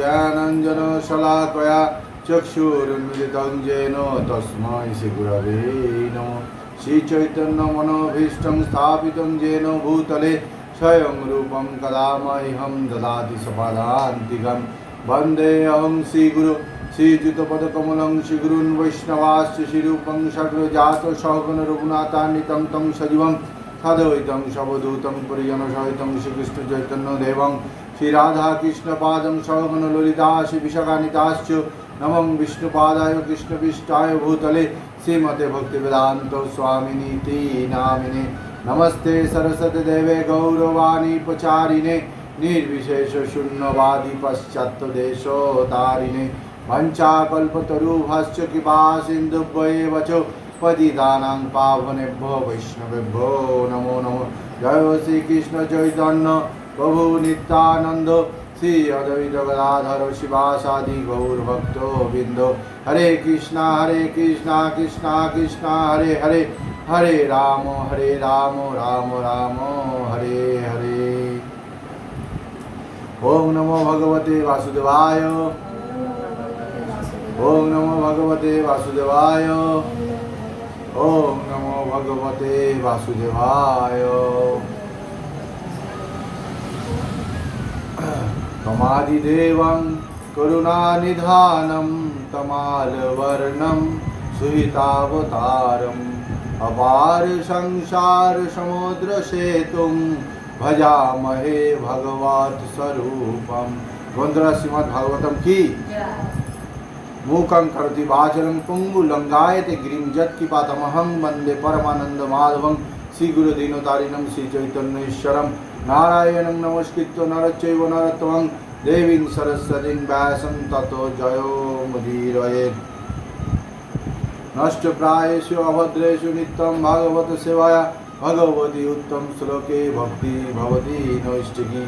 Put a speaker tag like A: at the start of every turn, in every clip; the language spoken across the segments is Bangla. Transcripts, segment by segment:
A: জ্ঞানঞ্জন শলাকয়া চক্ষুরুন্মিলিতং যেন তস্মৈ শ্রীগুরবে নম শ্রীচৈতন্য মনোভীষ্টং স্থাপিতং যেন ভূতলে স্বয়ং রূপং কদামহ্যম দদাতি সপাদান্তিকম বন্দেহং শ্রীগুরু শ্রীযুতপদকমলং শ্রীগুরুन् বৈষ্ণবাশ্চ শ্রীরূপং সগ্রজাত সহগণ রঘুনাথান্বিতং तं সজীবং সদৈতং শবদূতং পরিজনসহিতং শ্রী রাধা কৃষ্ণ পাদম সগণ ললিতাশ বিশাখানিতাশ্চ নমং বিষ্ণুপাদায় কৃষ্ণবিষ্টায় ভূতলে শ্রীমতে ভক্তিবেদান্ত স্বামিনীতি নামিনে নমস্তে সরস্বতী দেবে গৌরবাণী প্রচারিণে নির্বিশেষ শূন্যবাদী পশ্চাত্য দেশ তারিণে পঞ্চাকল্পতরুভশ্চ কৃপা সিন্ধুভ্যয়ে বচো পতিদানাং পাবনেভ্য বৈষ্ণবেভ্যো নমো নমো জয় শ্রীকৃষ্ণ চৈতন্য প্রভু নিত্যানন্দ শ্রী অদ্বৈত গদাধর শিবাসাদি গৌর ভক্ত বৃন্দ হরে কৃষ্ণ হরে কৃষ্ণ কৃষ্ণ কৃষ্ণ হরে হরে হরে রাম হরে রাম রাম রাম হরে হরে ওম নমো ভগবতে বাসুদেবায় ওম নমো ভগবতে বাসুদেবায় ওম নমো ভগবতে বাসুদেবায় तमादिदेवं करुणानिधानं तमालवर्णं सुहितावतारम् अपार संसार समुद्र सेतुं भजामहे भगवत स्वरूपं वन्द्र श्रीमद्भागवतं की मूकं करति वाचनं पुङ्गुलङ्गायते गिरिं जत्किपातमहं वन्दे परमानन्दमाधवं শ্রীগুরুদীনতারিণম শ্রীচৈতন্যেশ্বরম নারায়ণং নমস্কৃত নরচৈব নরতমং দেবীং সরস্বতীং ব্যাসং তত জয় মুদিরয়ের নষ্টপ্রায়েষু অভদ্রেষু নিত্যং ভাগবত সেবায়া ভগবতী উত্তম শ্লোকে ভক্তি ভবতি নৈষ্টিকী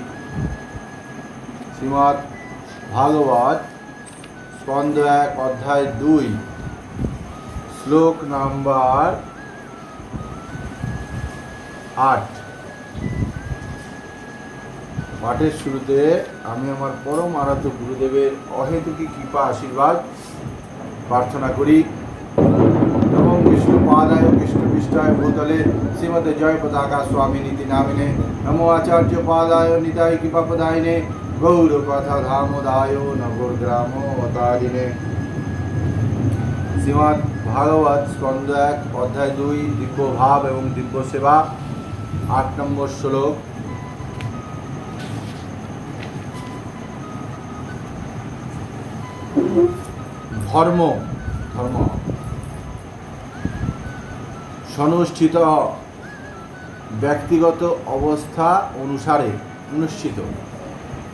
A: শ্রীমৎ ভাগবত স্কন্দ এক অধ্যায় দুই শ্লোক নাম্বার আট পাঠের শুরুতে আমি আমার পরম আরাধ্য গুরুদেবের অহেতুকি কৃপা আশীর্বাদ প্রার্থনা করি নম বিষ্ণু পাদায় বিষ্ণু ভূতলে শ্রীমতে জয় পতাকা স্বামী নীতি নামিনে নমো আচার্য পাদায় নিতায় কৃপা পদায়নে গৌর কথা নগর গ্রাম অতারিণে শ্রীমৎ ভাগবত স্কন্দ এক অধ্যায় দুই দিব্য ভাব এবং দিব্য সেবা আট নম্বর শ্লোক ধর্ম ধর্ম সনুষ্ঠিত ব্যক্তিগত অবস্থা অনুসারে অনুষ্ঠিত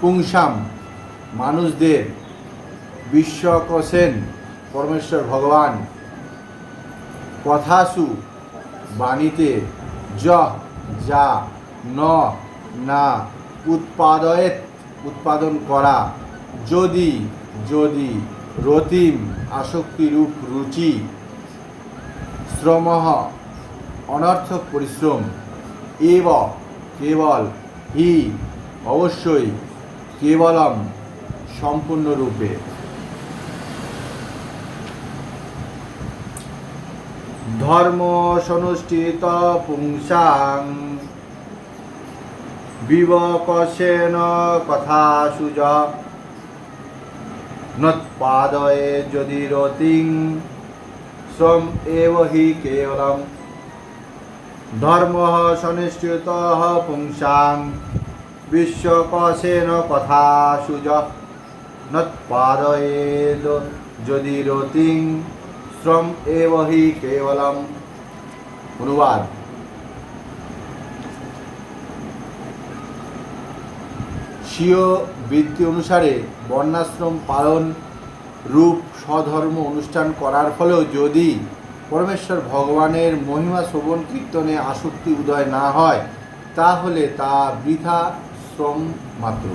A: পুংসাম মানুষদের বিশ্বকসেন পরমেশ্বর ভগবান কথাসু বাণীতে যহ যা ন না উৎপাদয়েত উৎপাদন করা যদি যদি রতিম আসক্তিরূপ রুচি শ্রমহ অনর্থক পরিশ্রম এব কেবল হি অবশ্যই কেবলম সম্পূর্ণরূপে ধর্ম সনুষ্ঠিত পুংসাং বিবকসেন কথা সুজ নৎপাদয়ে যদি রতিং সম এব হি কেবলম ধর্ম সনিশ্চিত পুংসাং বিশ্বকসেন কথা সুজ নৎপাদয়ে যদি রতিং শাস্ত্রম এবহি কেবলম অনুবাদ স্বীয় বৃত্তি অনুসারে বর্ণাশ্রম পালন রূপ স্বধর্ম অনুষ্ঠান করার ফলেও যদি পরমেশ্বর ভগবানের মহিমা শ্রবণ কীর্তনে আসক্তি উদয় না হয় তাহলে তা বৃথা শ্রম মাত্র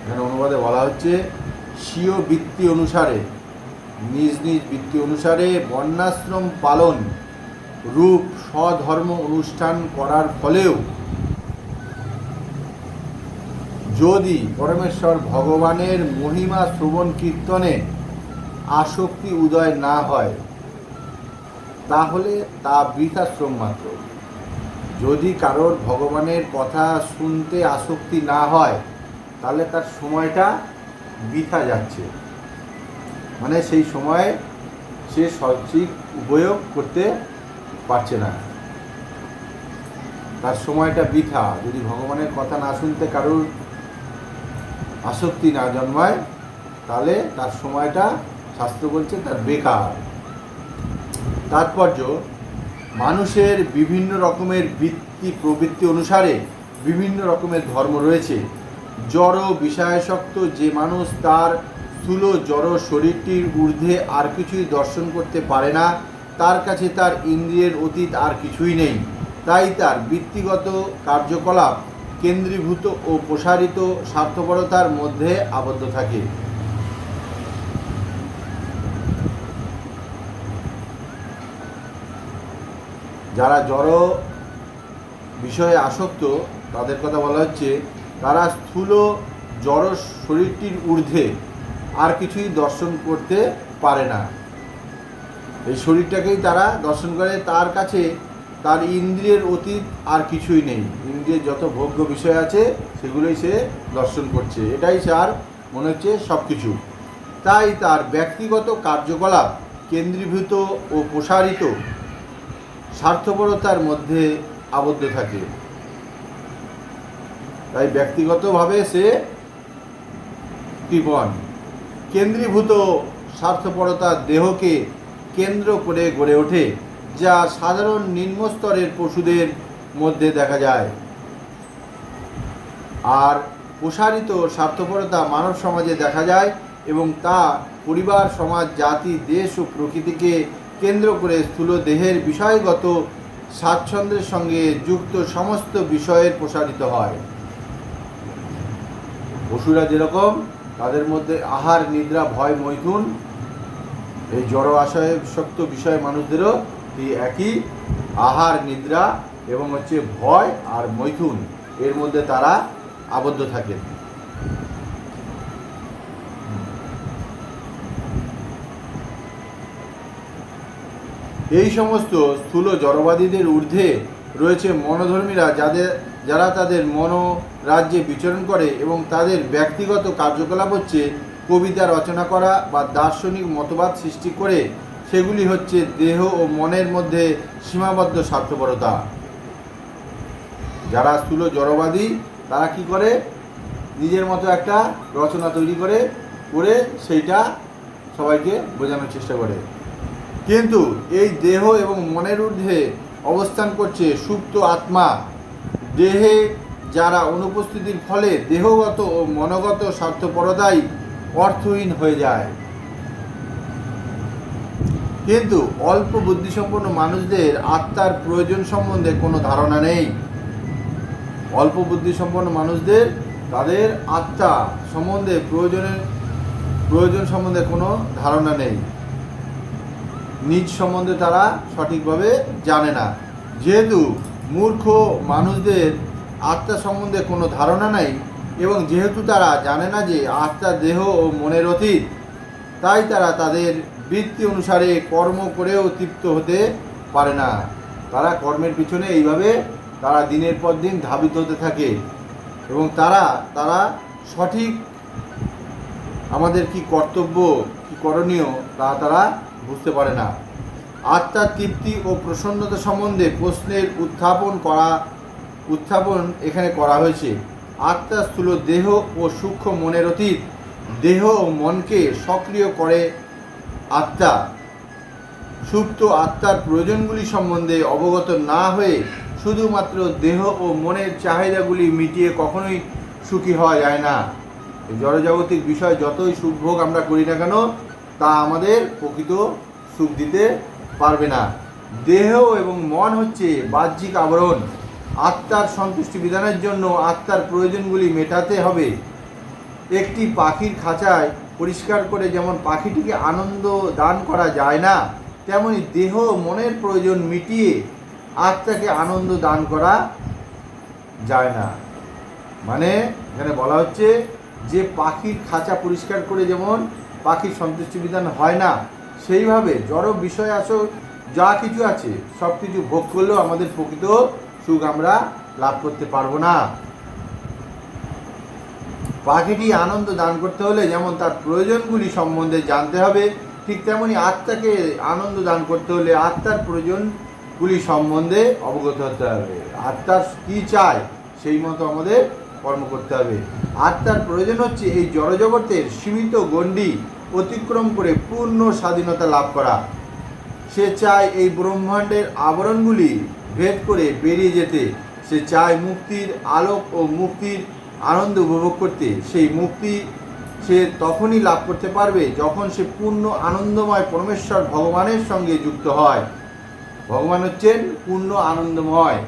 A: এখানে অনুবাদে বলা হচ্ছে স্বীয় বৃত্তি অনুসারে নিজ নিজ বৃত্তি অনুসারে বর্ণাশ্রম পালন রূপ স্বধর্ম অনুষ্ঠান করার ফলেও যদি পরমেশ্বর ভগবানের মহিমা শ্রবণ কীর্তনে আসক্তি উদয় না হয় তাহলে তা বৃথাশ্রম মাত্র যদি কারোর ভগবানের কথা শুনতে আসক্তি না হয় তাহলে তার সময়টা বৃথা যাচ্ছে মানে সেই সময়ে সে সঠিক উপয়োগ করতে পারছে না তার সময়টা বৃথা যদি ভগবানের কথা না শুনতে কারোর আসক্তি না জন্মায় তাহলে তার সময়টা শাস্ত্র বলছে তার বেকার তাৎপর্য মানুষের বিভিন্ন রকমের বৃত্তি প্রবৃত্তি অনুসারে বিভিন্ন রকমের ধর্ম রয়েছে জড় বিষয়াসক্ত যে মানুষ তার স্থূল জড় শরীরটির ঊর্ধ্বে আর কিছুই দর্শন করতে পারে না তার কাছে তার ইন্দ্রিয়ের অতীত আর কিছুই নেই তাই তার বৃত্তিগত কার্যকলাপ কেন্দ্রীভূত ও প্রসারিত স্বার্থপরতার মধ্যে আবদ্ধ থাকে যারা জড় বিষয়ে আসক্ত তাদের কথা বলা হচ্ছে তারা স্থূল জড় শরীরটির ঊর্ধ্বে আর কিছুই দর্শন করতে পারে না এই শরীরটাকেই তারা দর্শন করে তার কাছে তার ইন্দ্রিয়ের অতীত আর কিছুই নেই ইন্দ্রিয়ের যত ভোগ্য বিষয় আছে সেগুলোই সে দর্শন করছে এটাই তার মনে হচ্ছে সব কিছু তাই তার ব্যক্তিগত কার্যকলাপ কেন্দ্রীভূত ও প্রসারিত স্বার্থপরতার মধ্যে আবদ্ধ থাকে তাই ব্যক্তিগতভাবে সে কৃপণ কেন্দ্রীভূত স্বার্থপরতার দেহকে কেন্দ্র করে গড়ে ওঠে যা সাধারণ নিম্নস্তরের পশুদের মধ্যে দেখা যায় আর প্রসারিত স্বার্থপরতা মানব সমাজে দেখা যায় এবং তা পরিবার সমাজ জাতি দেশ ও প্রকৃতিকে কেন্দ্র করে স্থূল দেহের বিষয়গত স্বাচ্ছন্দ্যের সঙ্গে যুক্ত সমস্ত বিষয়ের প্রসারিত হয় পশুরা যেরকম তাদের মধ্যে আহার নিদ্রা ভয় মৈথুন এই জড় আশয় শক্ত বিষয় মানুষদেরও এই একই আহার নিদ্রা এবং হচ্ছে ভয় আর মৈথুন এর মধ্যে তারা আবদ্ধ থাকেন এই সমস্ত স্থূল জড়বাদীদের ঊর্ধ্বে রয়েছে মনোধর্মীরা যাদের যারা তাদের মনো রাজ্যে বিচরণ করে এবং তাদের ব্যক্তিগত কার্যকলাপ হচ্ছে কবিতা রচনা করা বা দার্শনিক মতবাদ সৃষ্টি করে সেগুলি হচ্ছে দেহ ও মনের মধ্যে সীমাবদ্ধ স্বার্থপরতা যারা স্থূল জড়বাদী তারা কি করে নিজের মতো একটা রচনা তৈরি করে করে সেইটা সবাইকে বোঝানোর চেষ্টা করে কিন্তু এই দেহ এবং মনের ঊর্ধ্বে অবস্থান করছে সুপ্ত আত্মা দেহে যারা অনুপস্থিতির ফলে দেহগত ও মনগত স্বার্থপরতাই অর্থহীন হয়ে যায় কিন্তু অল্প বুদ্ধিসম্পন্ন মানুষদের আত্মার প্রয়োজন সম্বন্ধে কোনো ধারণা নেই অল্প বুদ্ধিসম্পন্ন মানুষদের তাদের আত্মা সম্বন্ধে প্রয়োজনের প্রয়োজন সম্বন্ধে কোনো ধারণা নেই নিজ সম্বন্ধে তারা সঠিকভাবে জানে না যেহেতু মূর্খ মানুষদের আত্মা সম্বন্ধে কোনো ধারণা নাই এবং যেহেতু তারা জানে না যে আত্মা দেহ ও মনের অতীত তাই তারা তাদের বৃত্তি অনুসারে কর্ম করেও তৃপ্ত হতে পারে না তারা কর্মের পিছনে এইভাবে তারা দিনের পর দিন ধাবিত হতে থাকে এবং তারা তারা সঠিক আমাদের কি কর্তব্য কি করণীয় তা তারা বুঝতে পারে না আত্মার তৃপ্তি ও প্রসন্নতা সম্বন্ধে প্রশ্নের উত্থাপন করা উত্থাপন এখানে করা হয়েছে আত্মা স্থূল দেহ ও সূক্ষ্ম মনের অতীত দেহ ও মনকে সক্রিয় করে আত্মা সুপ্ত আত্মার প্রয়োজনগুলি সম্বন্ধে অবগত না হয়ে শুধুমাত্র দেহ ও মনের চাহিদাগুলি মিটিয়ে কখনোই সুখী হওয়া যায় না জড়জাগতিক বিষয় যতই সুখভোগ আমরা করি না কেন তা আমাদের প্রকৃত সুখ দিতে পারবে না দেহ এবং মন হচ্ছে বাহ্যিক আবরণ আত্মার সন্তুষ্টি বিধানের জন্য আত্মার প্রয়োজনগুলি মেটাতে হবে একটি পাখির খাঁচায় পরিষ্কার করে যেমন পাখিটিকে আনন্দ দান করা যায় না তেমনি দেহ মনের প্রয়োজন মিটিয়ে আত্মাকে আনন্দ দান করা যায় না মানে এখানে বলা হচ্ছে যে পাখির খাঁচা পরিষ্কার করে যেমন পাখির সন্তুষ্টি বিধান হয় না সেইভাবে জড় বিষয় আসো যা কিছু আছে সব কিছু ভোগ করলেও আমাদের প্রকৃত সুখ আমরা লাভ করতে পারবো না পাখিটি আনন্দ দান করতে হলে যেমন তার প্রয়োজনগুলি সম্বন্ধে জানতে হবে ঠিক তেমনি আত্মাকে আনন্দ দান করতে হলে আত্মার প্রয়োজনগুলি সম্বন্ধে অবগত হতে হবে আত্মার কী চায় সেই মতো আমাদের কর্ম করতে হবে আত্মার প্রয়োজন হচ্ছে এই জড়জগতের সীমিত গণ্ডি অতিক্রম করে পূর্ণ স্বাধীনতা লাভ করা সে চায় এই ব্রহ্মাণ্ডের আবরণগুলি ভেদ করে বেরিয়ে যেতে সে চায় মুক্তির আলোক ও মুক্তির আনন্দ উপভোগ করতে সেই মুক্তি সে তখনই লাভ করতে পারবে যখন সে পূর্ণ আনন্দময় পরমেশ্বর ভগবানের সঙ্গে যুক্ত হয় ভগবান হচ্ছেন পূর্ণ আনন্দময়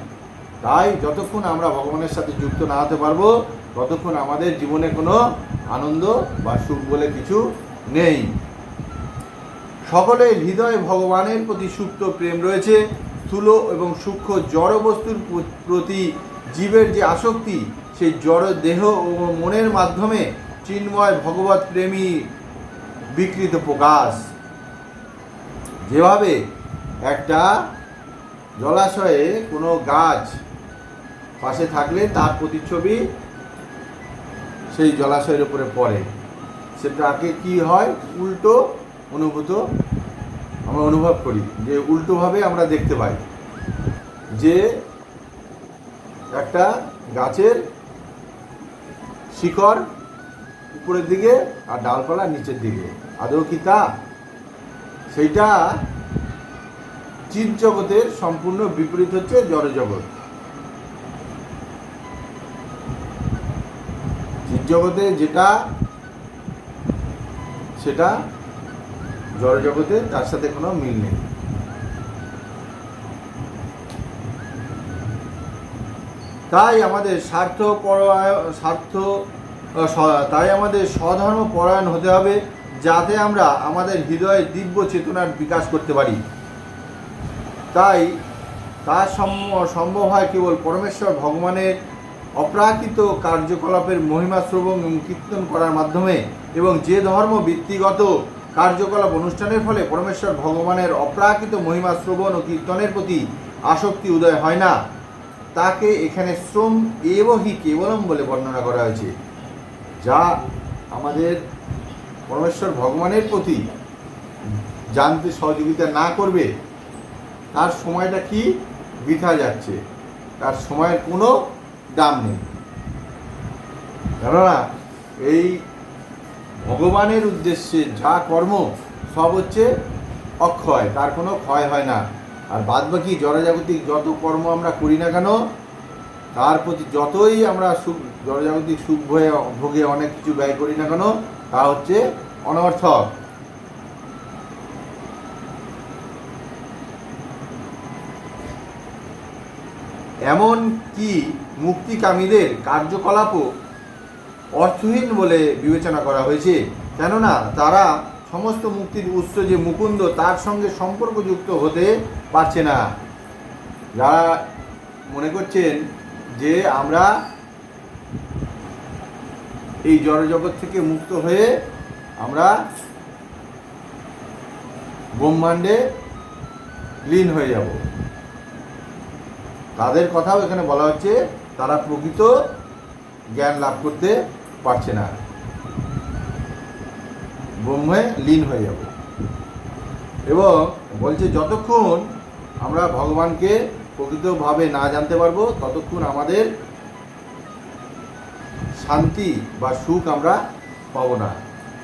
A: তাই যতক্ষণ আমরা ভগবানের সাথে যুক্ত না হতে পারবো ততক্ষণ আমাদের জীবনে কোনো আনন্দ বা সুখ বলে কিছু নেই সকলের হৃদয়ে ভগবানের প্রতি সুপ্ত প্রেম রয়েছে স্থূল এবং সূক্ষ্ম জড় বস্তুর প্রতি জীবের যে আসক্তি সেই জড় দেহ ও মনের মাধ্যমে চিন্ময় ভগবত প্রেমী বিকৃত প্রকাশ যেভাবে একটা জলাশয়ে কোনো গাছ পাশে থাকলে তার প্রতিচ্ছবি সেই জলাশয়ের উপরে পড়ে সেটাকে কি হয় উল্টো অনুভূত আমরা অনুভব করি যে উল্টোভাবে আমরা দেখতে পাই যে একটা গাছের শিকড় উপরের দিকে আর ডালপালা নিচের দিকে আদৌ কি তা সেইটা চীন জগতের সম্পূর্ণ বিপরীত হচ্ছে জড় জগৎ চিত জগতে যেটা সেটা জড়জগতে তার সাথে কোনো মিল নেই তাই আমাদের স্বার্থ পরায় স্বার্থ তাই আমাদের স্বধর্ম পরায়ণ হতে হবে যাতে আমরা আমাদের হৃদয়ে দিব্য চেতনার বিকাশ করতে পারি তাই তার সম্ভব হয় কেবল পরমেশ্বর ভগবানের অপ্রাকৃত কার্যকলাপের মহিমা শ্রবণ এবং কীর্তন করার মাধ্যমে এবং যে ধর্ম ব্যক্তিগত কার্যকলাপ অনুষ্ঠানের ফলে পরমেশ্বর ভগবানের অপ্রাকৃত মহিমা শ্রবণ ও কীর্তনের প্রতি আসক্তি উদয় হয় না তাকে এখানে শ্রম এবহি কেবলম বলে বর্ণনা করা হয়েছে যা আমাদের পরমেশ্বর ভগবানের প্রতি জানতে সহযোগিতা না করবে তার সময়টা কি বৃথা যাচ্ছে তার সময়ের কোনো দাম নেই কেননা এই ভগবানের উদ্দেশ্যে যা কর্ম সব হচ্ছে অক্ষয় তার কোনো ক্ষয় হয় না আর বাদবাকি জড়জাগতিক যত কর্ম আমরা করি না কেন তার প্রতি যতই আমরা সুখ জড়জাগতিক সুখ ভয়ে ভোগে অনেক কিছু ব্যয় করি না কেন তা হচ্ছে অনর্থক এমন কি মুক্তিকামীদের কার্যকলাপও অর্থহীন বলে বিবেচনা করা হয়েছে কেননা তারা সমস্ত মুক্তির উৎস যে মুকুন্দ তার সঙ্গে সম্পর্কযুক্ত হতে পারছে না যারা মনে করছেন যে আমরা এই জড়জগৎ থেকে মুক্ত হয়ে আমরা ব্রহ্মাণ্ডে লীন হয়ে যাব তাদের কথাও এখানে বলা হচ্ছে তারা প্রকৃত জ্ঞান লাভ করতে পারছে না ব্রহ্মে লীন হয়ে যাব এবং বলছে যতক্ষণ আমরা ভগবানকে প্রকৃতভাবে না জানতে পারবো ততক্ষণ আমাদের শান্তি বা সুখ আমরা পাবো না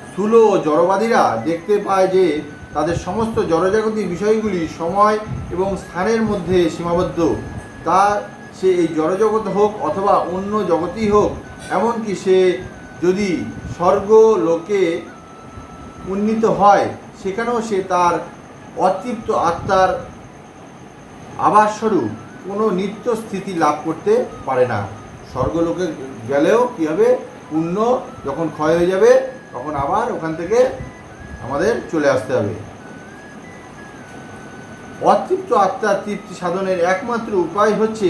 A: স্থূল জড়বাদীরা দেখতে পায় যে তাদের সমস্ত জড়জাগতিক বিষয়গুলি সময় এবং স্থানের মধ্যে সীমাবদ্ধ তা সে এই জড়জগৎ হোক অথবা অন্য জগতই হোক এমনকি সে যদি স্বর্গ লোকে উন্নীত হয় সেখানেও সে তার অতৃপ্ত আত্মার আবাসস্বরূপ কোনো নিত্য স্থিতি লাভ করতে পারে না স্বর্গলোকে গেলেও কী হবে পুণ্য যখন ক্ষয় হয়ে যাবে তখন আবার ওখান থেকে আমাদের চলে আসতে হবে অতৃপ্ত আত্মার তৃপ্তি সাধনের একমাত্র উপায় হচ্ছে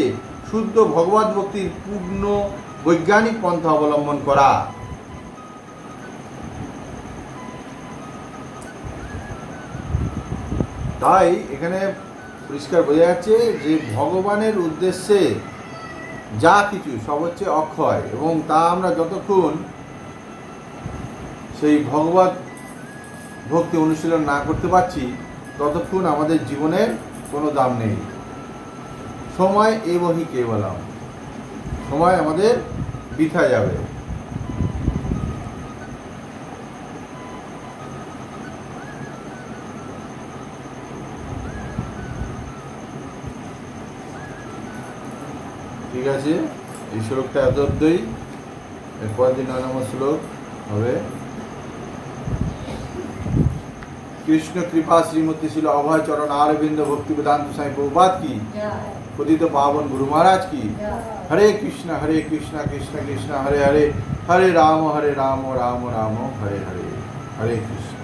A: শুদ্ধ ভগবত ভক্তির পূর্ণ বৈজ্ঞানিক পন্থা অবলম্বন করা তাই এখানে পরিষ্কার বোঝা যাচ্ছে যে ভগবানের উদ্দেশ্যে যা কিছু সব হচ্ছে অক্ষয় এবং তা আমরা যতক্ষণ সেই ভগবত ভক্তি অনুশীলন না করতে পারছি ততক্ষণ আমাদের জীবনের কোনো দাম নেই সময় এবহি কেবলাম সময় আমাদের বৃথা যাবে ঠিক আছে এই শ্লোকটা এত অর্ধই এরপর দিন নম্বর শ্লোক হবে কৃষ্ণ কৃপা শ্রীমতী ছিল অভয় চরণ অরবিন্দ ভক্তি বেদান্ত স্বামী প্রভুপাত কি পতিত পাবন গুরু মহারাজ কি হরে কৃষ্ণ হরে কৃষ্ণ কৃষ্ণ কৃষ্ণ হরে হরে হরে রাম হরে রাম রাম রাম হরে হরে হরে কৃষ্ণ